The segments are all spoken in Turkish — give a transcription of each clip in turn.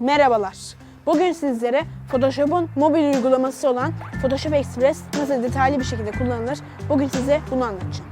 Merhabalar. Bugün sizlere Photoshop'un mobil uygulaması olan Photoshop Express nasıl detaylı bir şekilde kullanılır bugün size bunu anlatacağım.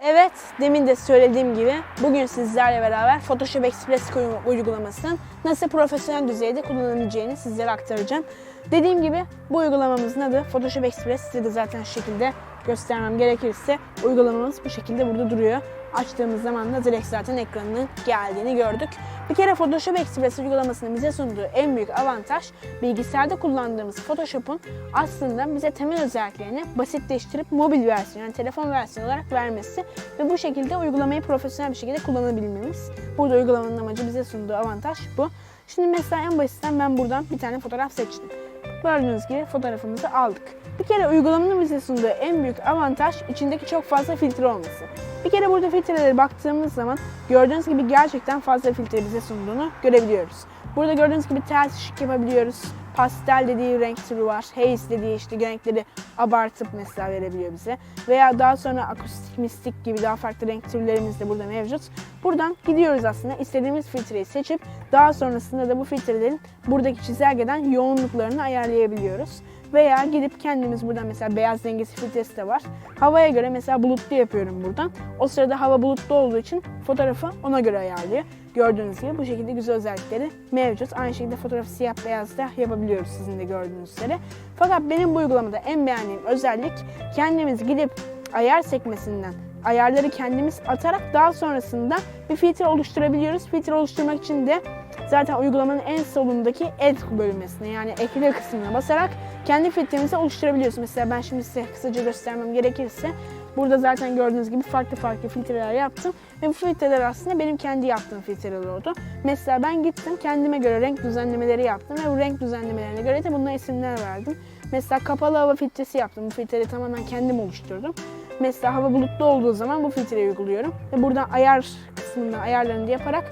Evet, demin de söylediğim gibi bugün sizlerle beraber Photoshop Express uy- uygulamasının nasıl profesyonel düzeyde kullanılabileceğini sizlere aktaracağım. Dediğim gibi bu uygulamamızın adı Photoshop Express. Size de zaten şu şekilde göstermem gerekirse uygulamamız bu şekilde burada duruyor. Açtığımız zaman da direkt zaten ekranının geldiğini gördük. Bir kere Photoshop Express uygulamasının bize sunduğu en büyük avantaj bilgisayarda kullandığımız Photoshop'un aslında bize temel özelliklerini basitleştirip mobil versiyon yani telefon versiyonu olarak vermesi ve bu şekilde uygulamayı profesyonel bir şekilde kullanabilmemiz. Burada uygulamanın amacı bize sunduğu avantaj bu. Şimdi mesela en basitten ben buradan bir tane fotoğraf seçtim. Gördüğünüz gibi fotoğrafımızı aldık. Bir kere uygulamanın bize sunduğu en büyük avantaj içindeki çok fazla filtre olması. Bir kere burada filtrelere baktığımız zaman gördüğünüz gibi gerçekten fazla filtre bize sunduğunu görebiliyoruz. Burada gördüğünüz gibi ters ışık yapabiliyoruz. Pastel dediği renk türü var. Haze dediği işte renkleri abartıp mesela verebiliyor bize. Veya daha sonra akustik, mistik gibi daha farklı renk türlerimiz de burada mevcut. Buradan gidiyoruz aslında istediğimiz filtreyi seçip daha sonrasında da bu filtrelerin buradaki çizelgeden yoğunluklarını ayarlayabiliyoruz. Veya gidip kendimiz buradan mesela beyaz dengesi filtresi de var. Havaya göre mesela bulutlu yapıyorum buradan. O sırada hava bulutlu olduğu için fotoğrafı ona göre ayarlıyor. Gördüğünüz gibi bu şekilde güzel özellikleri mevcut. Aynı şekilde fotoğrafı siyah beyaz da yapabiliyoruz sizin de gördüğünüz üzere. Fakat benim bu uygulamada en beğendiğim özellik kendimiz gidip ayar sekmesinden ayarları kendimiz atarak daha sonrasında bir filtre oluşturabiliyoruz. Filtre oluşturmak için de zaten uygulamanın en solundaki Add bölümesine yani ekle kısmına basarak kendi filtremizi oluşturabiliyoruz. Mesela ben şimdi size kısaca göstermem gerekirse burada zaten gördüğünüz gibi farklı farklı filtreler yaptım ve bu filtreler aslında benim kendi yaptığım filtreler oldu. Mesela ben gittim kendime göre renk düzenlemeleri yaptım ve bu renk düzenlemelerine göre de bunlara isimler verdim. Mesela kapalı hava filtresi yaptım. Bu filtreyi tamamen kendim oluşturdum. Mesela hava bulutlu olduğu zaman bu filtreyi uyguluyorum. Ve buradan ayar kısmında ayarlarını yaparak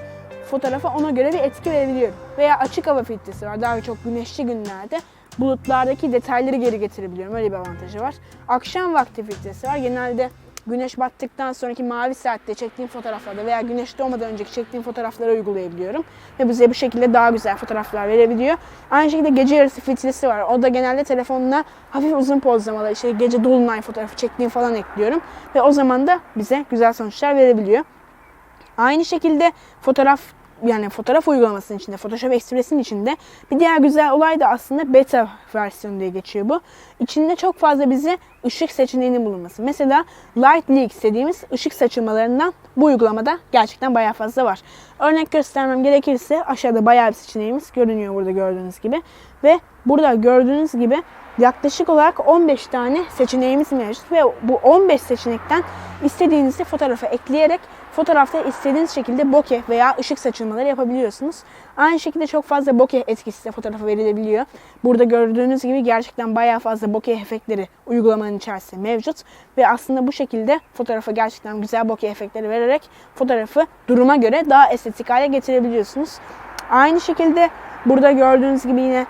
fotoğrafa ona göre bir etki verebiliyorum. Veya açık hava filtresi var. Daha çok güneşli günlerde bulutlardaki detayları geri getirebiliyorum. Öyle bir avantajı var. Akşam vakti filtresi var. Genelde güneş battıktan sonraki mavi saatte çektiğim fotoğraflarda veya güneş doğmadan önceki çektiğim fotoğrafları uygulayabiliyorum. Ve bize bu şekilde daha güzel fotoğraflar verebiliyor. Aynı şekilde gece yarısı filtresi var. O da genelde telefonuna hafif uzun pozlamalar, işte gece dolunay fotoğrafı çektiğim falan ekliyorum. Ve o zaman da bize güzel sonuçlar verebiliyor. Aynı şekilde fotoğraf yani fotoğraf uygulamasının içinde, Photoshop Express'in içinde bir diğer güzel olay da aslında beta versiyonu diye geçiyor bu. İçinde çok fazla bize ışık seçeneğinin bulunması. Mesela Light Leaks dediğimiz ışık saçılmalarından bu uygulamada gerçekten bayağı fazla var. Örnek göstermem gerekirse aşağıda bayağı bir seçeneğimiz görünüyor burada gördüğünüz gibi. Ve burada gördüğünüz gibi yaklaşık olarak 15 tane seçeneğimiz mevcut ve bu 15 seçenekten istediğinizi fotoğrafa ekleyerek fotoğrafta istediğiniz şekilde bokeh veya ışık saçılmaları yapabiliyorsunuz. Aynı şekilde çok fazla bokeh etkisi de fotoğrafa verilebiliyor. Burada gördüğünüz gibi gerçekten bayağı fazla bokeh efektleri uygulamanın içerisinde mevcut ve aslında bu şekilde fotoğrafa gerçekten güzel bokeh efektleri vererek fotoğrafı duruma göre daha estetik hale getirebiliyorsunuz. Aynı şekilde burada gördüğünüz gibi yine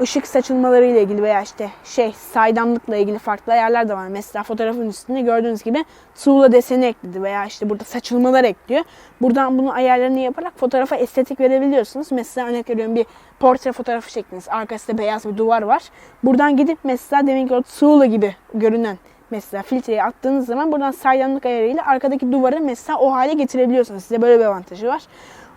ışık saçılmaları ile ilgili veya işte şey saydamlıkla ilgili farklı ayarlar da var. Mesela fotoğrafın üstünde gördüğünüz gibi tuğla deseni ekledi veya işte burada saçılmalar ekliyor. Buradan bunu ayarlarını yaparak fotoğrafa estetik verebiliyorsunuz. Mesela örnek veriyorum bir portre fotoğrafı çektiniz. Arkasında beyaz bir duvar var. Buradan gidip mesela deminki o tuğla gibi görünen mesela filtreyi attığınız zaman buradan saydamlık ayarıyla arkadaki duvarı mesela o hale getirebiliyorsunuz. Size böyle bir avantajı var.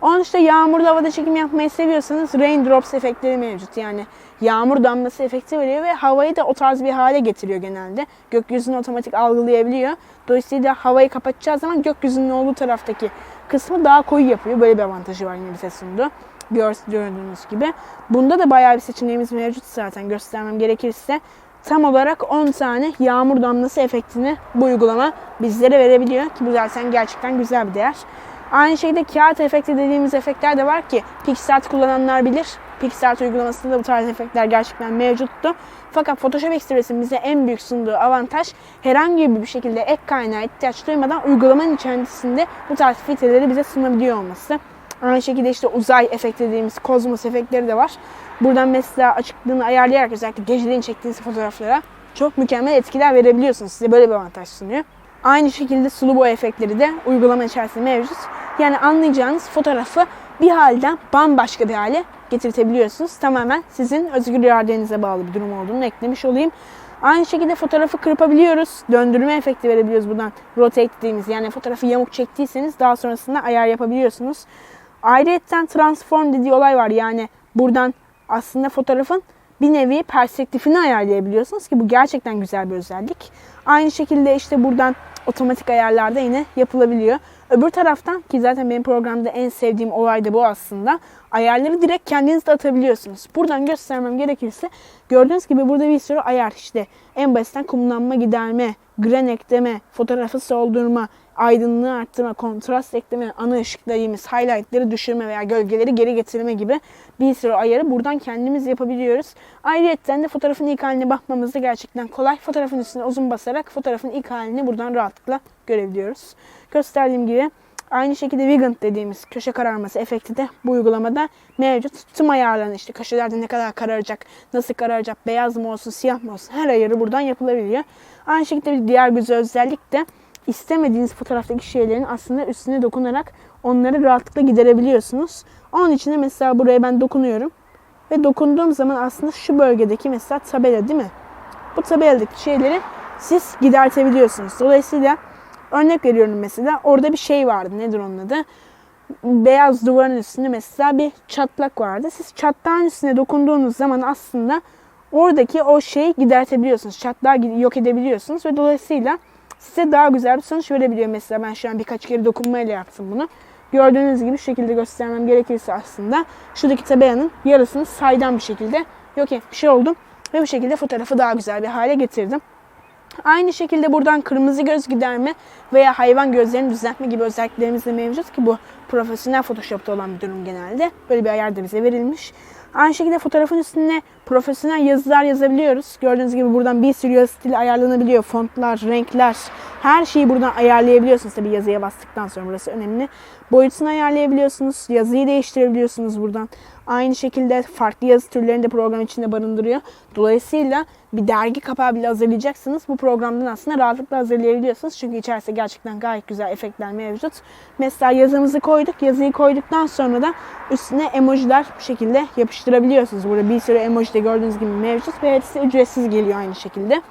Onun işte yağmurlu havada çekim yapmayı seviyorsanız raindrops efektleri mevcut. Yani yağmur damlası efekti veriyor ve havayı da o tarz bir hale getiriyor genelde. Gökyüzünü otomatik algılayabiliyor. Dolayısıyla havayı kapatacağı zaman gökyüzünün olduğu taraftaki kısmı daha koyu yapıyor. Böyle bir avantajı var yine bize sundu. Gördüğünüz gibi. Bunda da bayağı bir seçeneğimiz mevcut zaten göstermem gerekirse. Tam olarak 10 tane yağmur damlası efektini bu uygulama bizlere verebiliyor. Ki bu zaten gerçekten güzel bir değer. Aynı şekilde kağıt efekti dediğimiz efektler de var ki PixArt kullananlar bilir. PixArt uygulamasında bu tarz efektler gerçekten mevcuttu. Fakat Photoshop Express'in bize en büyük sunduğu avantaj herhangi bir şekilde ek kaynağa ihtiyaç duymadan uygulamanın içerisinde bu tarz filtreleri bize sunabiliyor olması. Aynı şekilde işte uzay efekt dediğimiz kozmos efektleri de var. Buradan mesela açıklığını ayarlayarak özellikle geceleyin çektiğiniz fotoğraflara çok mükemmel etkiler verebiliyorsunuz. Size böyle bir avantaj sunuyor. Aynı şekilde sulu boya efektleri de uygulama içerisinde mevcut. Yani anlayacağınız fotoğrafı bir halden bambaşka bir hale getirtebiliyorsunuz. Tamamen sizin özgür iradenize bağlı bir durum olduğunu eklemiş olayım. Aynı şekilde fotoğrafı kırpabiliyoruz. Döndürme efekti verebiliyoruz buradan. Rotate dediğimiz yani fotoğrafı yamuk çektiyseniz daha sonrasında ayar yapabiliyorsunuz. Ayrıca transform dediği olay var. Yani buradan aslında fotoğrafın bir nevi perspektifini ayarlayabiliyorsunuz ki bu gerçekten güzel bir özellik. Aynı şekilde işte buradan otomatik ayarlarda yine yapılabiliyor. Öbür taraftan ki zaten benim programda en sevdiğim olay da bu aslında. Ayarları direkt kendiniz de atabiliyorsunuz. Buradan göstermem gerekirse gördüğünüz gibi burada bir sürü ayar işte. En basitten kumlanma giderme, gren ekleme, fotoğrafı soldurma, aydınlığı arttırma, kontrast ekleme, ana ışık dediğimiz highlightları düşürme veya gölgeleri geri getirme gibi bir sürü ayarı buradan kendimiz yapabiliyoruz. Ayrıca de fotoğrafın ilk haline bakmamız da gerçekten kolay. Fotoğrafın üstüne uzun basarak fotoğrafın ilk halini buradan rahatlıkla görebiliyoruz. Gösterdiğim gibi Aynı şekilde Vegan dediğimiz köşe kararması efekti de bu uygulamada mevcut. Tüm ayarlarını işte köşelerde ne kadar kararacak, nasıl kararacak, beyaz mı olsun, siyah mı olsun her ayarı buradan yapılabiliyor. Aynı şekilde bir diğer güzel özellik de istemediğiniz fotoğraftaki şeylerin aslında üstüne dokunarak onları rahatlıkla giderebiliyorsunuz. Onun için de mesela buraya ben dokunuyorum. Ve dokunduğum zaman aslında şu bölgedeki mesela tabela değil mi? Bu tabeladaki şeyleri siz gidertebiliyorsunuz. Dolayısıyla örnek veriyorum mesela orada bir şey vardı. Nedir onun adı? Beyaz duvarın üstünde mesela bir çatlak vardı. Siz çatlağın üstüne dokunduğunuz zaman aslında oradaki o şeyi gidertebiliyorsunuz. Çatlağı yok edebiliyorsunuz ve dolayısıyla size daha güzel bir sonuç verebiliyor. Mesela ben şu an birkaç kere dokunmayla yaptım bunu. Gördüğünüz gibi şu şekilde göstermem gerekirse aslında şuradaki tabelanın yarısını saydam bir şekilde yok etmiş oldum. Ve bu şekilde fotoğrafı daha güzel bir hale getirdim. Aynı şekilde buradan kırmızı göz giderme veya hayvan gözlerini düzeltme gibi özelliklerimiz de mevcut ki bu profesyonel Photoshop'ta olan bir durum genelde. Böyle bir ayar da bize verilmiş. Aynı şekilde fotoğrafın üstüne profesyonel yazılar yazabiliyoruz. Gördüğünüz gibi buradan bir sürü yazı stili ayarlanabiliyor. Fontlar, renkler, her şeyi buradan ayarlayabiliyorsunuz. Tabii yazıya bastıktan sonra burası önemli. Boyutunu ayarlayabiliyorsunuz. Yazıyı değiştirebiliyorsunuz buradan. Aynı şekilde farklı yazı türlerini de program içinde barındırıyor. Dolayısıyla bir dergi kapağı bile hazırlayacaksınız. Bu programdan aslında rahatlıkla hazırlayabiliyorsunuz. Çünkü içerisinde gerçekten gayet güzel efektler mevcut. Mesela yazımızı koyduk. Yazıyı koyduktan sonra da üstüne emojiler bu şekilde yapıştırabiliyorsunuz. Burada bir sürü emoji de gördüğünüz gibi mevcut ve hepsi ücretsiz geliyor aynı şekilde.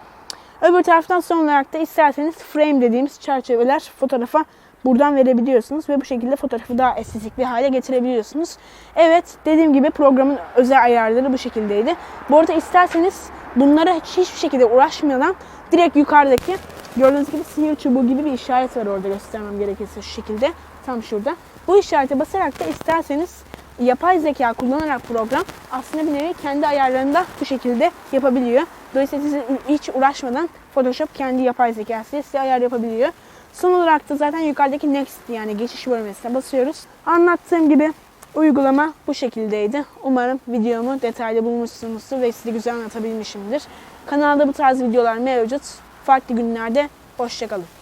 Öbür taraftan son olarak da isterseniz frame dediğimiz çerçeveler fotoğrafa buradan verebiliyorsunuz ve bu şekilde fotoğrafı daha estetik bir hale getirebiliyorsunuz. Evet dediğim gibi programın özel ayarları bu şekildeydi. Bu arada isterseniz bunlara hiç, hiçbir şekilde uğraşmadan direkt yukarıdaki gördüğünüz gibi sihir çubuğu gibi bir işaret var orada göstermem gerekirse şu şekilde tam şurada. Bu işarete basarak da isterseniz yapay zeka kullanarak program aslında bir nevi kendi ayarlarını da bu şekilde yapabiliyor. Dolayısıyla siz hiç uğraşmadan Photoshop kendi yapay zekası size ayar yapabiliyor. Son olarak da zaten yukarıdaki next yani geçiş bölmesine basıyoruz. Anlattığım gibi uygulama bu şekildeydi. Umarım videomu detaylı bulmuşsunuzdur ve size güzel anlatabilmişimdir. Kanalda bu tarz videolar mevcut. Farklı günlerde hoşçakalın.